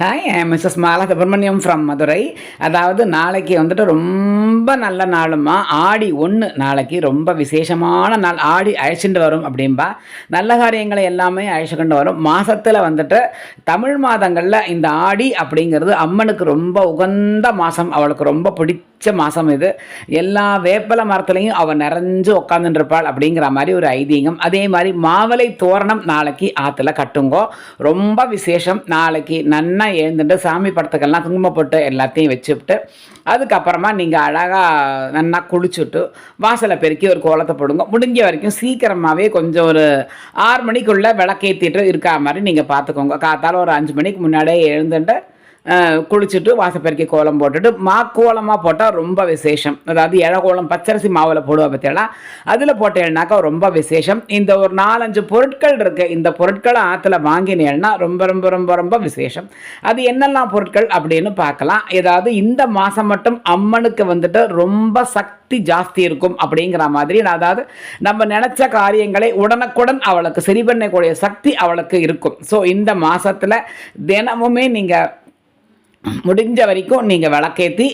Hi missus Mala Subramaniam from Madurai அதாவது நாளைக்கு வந்துட்டு ரொம்ப நல்ல நாளுமா? ஆடி ஒன்று நாளைக்கு ரொம்ப விசேஷமான நாள். ஆடி அழைச்சிட்டு வரும் அப்படின்பா நல்ல காரியங்களை எல்லாமே அழைச்சிக்கிட்டு வரும். மாதத்தில் வந்துட்டு தமிழ் மாதங்களில் இந்த ஆடி அப்படிங்கிறது அம்மனுக்கு ரொம்ப உகந்த மாதம் அவளுக்கு ரொம்ப பிடிச்ச மாதம் இது. எல்லா வேப்பல மரத்துலையும் அவள் நிறைஞ்சு உட்காந்துருப்பாள் அப்படிங்கிற மாதிரி ஒரு ஐதீகம். அதே மாதிரி மாவளை தோரணம் நாளைக்கு ஆற்றுல கட்டுங்கோ. ரொம்ப விசேஷம். நாளைக்கு நன்ன எழுந்துட்டு சாமி படத்துக்கெல்லாம் குங்குமம் போட்டு எல்லாத்தையும் வச்சுவிட்டு அதுக்கப்புறமா நீங்கள் அழகாக நல்லா குளிச்சுட்டு வாசலை பெருக்கி ஒரு கோலத்தை போடுங்க. முடிஞ்ச வரைக்கும் சீக்கிரமாகவே கொஞ்சம் ஒரு ஆறு மணிக்குள்ளே விளக்கேற்றிட்டு இருக்கா மாதிரி நீங்கள் பார்த்துக்கோங்க. காத்தால் ஒரு அஞ்சு மணிக்கு முன்னாடியே எழுந்துட்டு குளிச்சுட்டு வாசப்பெருக்கி கோலம் போட்டுட்டு மா கோலமாக போட்டால் ரொம்ப விசேஷம். அதாவது இழகோலம் பச்சரிசி மாவில் போடுவா பற்றியெல்லாம் அதில் போட்டேன்னாக்கா ரொம்ப விசேஷம். இந்த ஒரு நாலஞ்சு பொருட்கள் இருக்குது இந்த பொருட்களை ஆற்றுல வாங்கினேன்னா ரொம்ப ரொம்ப ரொம்ப ரொம்ப விசேஷம். அது என்னெல்லாம் பொருட்கள் அப்படின்னு பார்க்கலாம். ஏதாவது இந்த மாதம் மட்டும் அம்மனுக்கு வந்துட்டு ரொம்ப சக்தி ஜாஸ்தி இருக்கும் அப்படிங்கிற மாதிரி. அதாவது நம்ம நினச்ச காரியங்களை உடனுக்குடன் அவளுக்கு சரி பண்ணக்கூடிய சக்தி அவளுக்கு இருக்கும். ஸோ இந்த மாதத்தில் தினமுமே நீங்கள் முடிஞ்ச வரைக்கும் நீங்கள் விளக்கேற்றி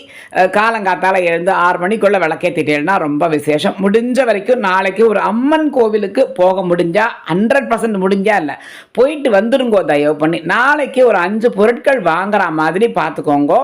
காலங்காத்தால் எழுந்து ஆறு மணிக்குள்ளே விளக்கேற்றிட்டேன்னா ரொம்ப விசேஷம். முடிஞ்ச வரைக்கும் நாளைக்கு ஒரு அம்மன் கோவிலுக்கு போக முடிஞ்சால் ஹண்ட்ரட் பர்சன்ட் முடிஞ்சா இல்லை போயிட்டு வந்துருங்கோ தயவு பண்ணி. நாளைக்கு ஒரு அஞ்சு பொருட்கள் வாங்குற மாதிரி பார்த்துக்கோங்கோ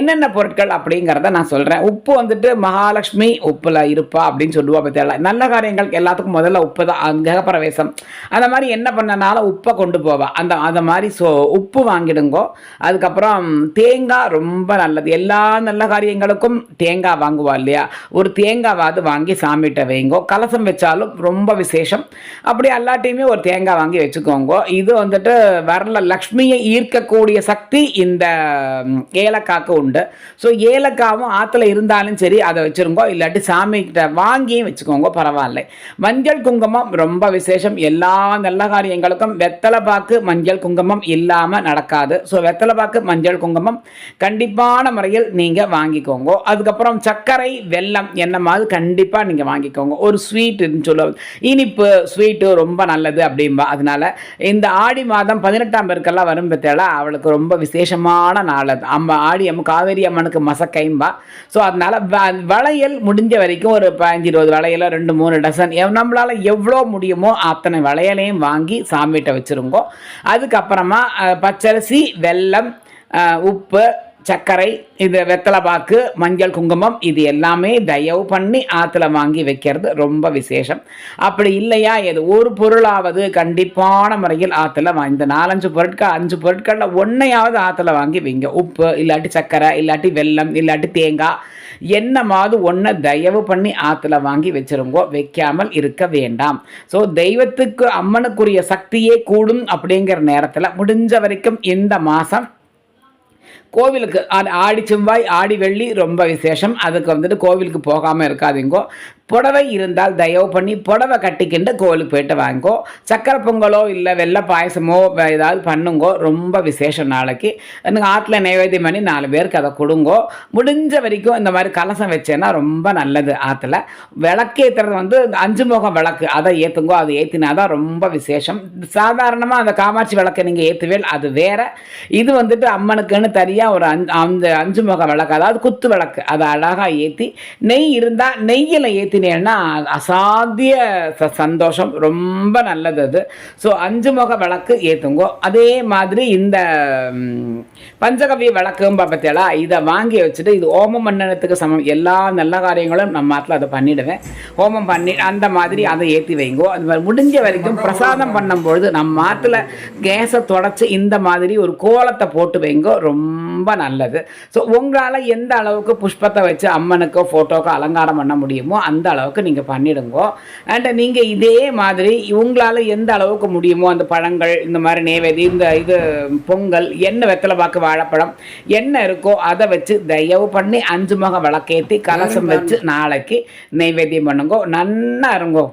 என்னென்ன பொருட்கள் அப்படிங்கிறத நான் சொல்கிறேன் உப்பு வந்துட்டு மகாலட்சுமி உப்பில் இருப்பா அப்படின்னு சொல்லுவா பற்றியல நல்ல காரியங்களுக்கு எல்லாத்துக்கும் முதல்ல உப்பு தான் கிரகப்பிரவேசம் அந்த மாதிரி என்ன பண்ணனாலும் உப்பை கொண்டு போவா. அந்த அந்த மாதிரி ஸோ உப்பு வாங்கிடுங்கோ. அதுக்கப்புறம் தேங்காய் ரொம்ப நல்லது. எல்லா நல்ல காரியங்களுக்கும் தேங்காய் வாங்குவா இல்லையா? ஒரு தேங்காவாவது வாங்கி சாமிகிட்ட வைங்கோ. கலசம் வச்சாலும் ரொம்ப விசேஷம். அப்படி எல்லாட்டையுமே ஒரு தேங்காய் வாங்கி வச்சுக்கோங்க. இது வந்துட்டு வரல லக்ஷ்மியை ஈர்க்கக்கூடிய சக்தி இந்த ஏலக்காய்க்கு உண்டு. ஸோ ஏலக்காவும் ஆற்றுல இருந்தாலும் சரி அதை வச்சுருங்கோ. இல்லாட்டி சாமிகிட்ட வாங்கியும் வச்சுக்கோங்க பரவாயில்ல. மஞ்சள் குங்குமம் ரொம்ப விசேஷம். எல்லா நல்ல காரியங்களுக்கும் வெத்தலை பாக்கு மஞ்சள் குங்குமம் இல்லாமல் நடக்காது. ஸோ வெத்தலை பாக்கு மஞ்சள் குங்குமம் கண்டிப்பான முறையில் நீங்கள் வாங்கிக்கோங்க. அதுக்கப்புறம் சர்க்கரை வெல்லம் என்னமாவது கண்டிப்பாக நீங்கள் வாங்கிக்கோங்க. ஒரு ஸ்வீட்டுன்னு சொல்லுவது இனிப்பு ஸ்வீட்டு ரொம்ப நல்லது அப்படிம்பா. அதனால இந்த ஆடி மாதம் பதினெட்டாம் பேருக்கெல்லாம் வரும் பத்தியால அவளுக்கு ரொம்ப விசேஷமான நாள் அது. அம்மா ஆடி அம்ம காவேரி அம்மனுக்கு மசக்கைம்பா. ஸோ அதனால வளையல் முடிஞ்ச வரைக்கும் ஒரு பதினஞ்சு இருபது வளையல ரெண்டு மூணு டசன் நம்மளால் எவ்வளோ முடியுமோ அத்தனை வளையலையும் வாங்கி சாமிகிட்ட வச்சுருங்கோ. அதுக்கப்புறமா பச்சரிசி வெல்லம் உப்பு சர்க்கரை இது வெத்தலை பாக்கு மஞ்சள் குங்குமம் இது எல்லாமே தயவு பண்ணி ஆற்றுல வாங்கி வைக்கிறது ரொம்ப விசேஷம். அப்படி இல்லையா எது ஒரு பொருளாவது கண்டிப்பான முறையில் ஆற்றுல வா இந்த நாலஞ்சு பொருட்கள் அஞ்சு பொருட்களில் ஒன்றையாவது ஆற்றுல வாங்கி வைங்க. உப்பு இல்லாட்டி சர்க்கரை இல்லாட்டி வெல்லம் இல்லாட்டி தேங்காய் என்னமாவது ஒன்றை தயவு பண்ணி ஆற்றுல வாங்கி வச்சிருங்கோ. வைக்காமல் இருக்க வேண்டாம். ஸோ தெய்வத்துக்கு அம்மனுக்குரிய சக்தியே கூடும் அப்படிங்கிற நேரத்தில் முடிஞ்ச வரைக்கும் இந்த மாதம் கோவிலுக்கு ஆடி செவ்வாய் ஆடி வெள்ளி ரொம்ப விசேஷம். அதுக்கு வந்துட்டு கோவிலுக்கு போகாமல் இருக்காதிங்கோ. புடவை இருந்தால் தயவு பண்ணி புடவை கட்டிக்கிண்டு கோவிலுக்கு போயிட்டு வாங்கோ. சக்கரை பொங்கலோ இல்லை வெள்ளை பாயசமோ ஏதாவது பண்ணுங்கோ. ரொம்ப விசேஷம் நாளைக்கு. எனக்கு ஆற்றுல நைவேத்தியம் பண்ணி நாலு பேருக்கு அதை கொடுங்கோ. முடிஞ்ச வரைக்கும் இந்த மாதிரி கலசம் வச்சேன்னா ரொம்ப நல்லது ஆற்றுல. விளக்கேற்றுறது வந்து இந்த அஞ்சு முகம் விளக்கு. அதை ஏற்றுங்கோ அதை ஏற்றினா தான் ரொம்ப விசேஷம். சாதாரணமாக அந்த காமாட்சி விளக்கை நீங்கள் ஏற்றுவேல் அது வேற. இது வந்துட்டு அம்மனுக்குன்னு தனியாக ஒரு அஞ்சு அஞ்சு முக விளக்கு. அதாவது குத்து விளக்கு. அதை அழகாக ஏற்றி நெய் இருந்தால் நெய்யில் ஏற்றி ஏற்றினேன்னா அசாத்திய ச- சந்தோஷம். ரொம்ப நல்லது அது. ஸோ அஞ்சு முக விளக்கு ஏற்றுங்கோ அதே மாதிரி இந்த ம், பஞ்சகவிய விளக்கும் பத்தியலா இதை வாங்கி வச்சுட்டு இது ஓமம் மன்னனத்துக்கு சமம். எல்லா நல்ல காரியங்களும் நம்ம மாட்டில் அதை பண்ணிடுவேன். ஹோமம் பண்ணி அந்த மாதிரி அதை ஏற்றி வைங்கோ. அது மாதிரி முடிஞ்ச வரைக்கும் பிரசாதம் பண்ணும்பொழுது நம்ம மாட்டில் கேஸை தொடச்சி இந்த மாதிரி ஒரு கோலத்தை போட்டு வைங்கோ. ரொம்ப நல்லது. ஸோ உங்களால் எந்த அளவுக்கு புஷ்பத்தை வச்சு அம்மனுக்கோ ஃபோட்டோக்கோ அலங்காரம் பண்ண முடியுமோ அந்த அளவுக்கு நீங்கள் பண்ணிடுங்கோ. அண்ட் நீங்கள் இதே மாதிரி உங்களால் எந்த அளவுக்கு முடியுமோ அந்த பழங்கள் இந்த மாதிரி நேவேதி இந்த இது பொங்கல் என்ன வெத்தலை பாக்கு வாழைப்பழம் என்ன இருக்கோ அதை வச்சு தயவு பண்ணி அஞ்சு முக விளக்கேற்றி கலசம் வச்சு நாளைக்கு நைவேத்தியம் பண்ணுங்கோ. நன்னா இருங்கோ.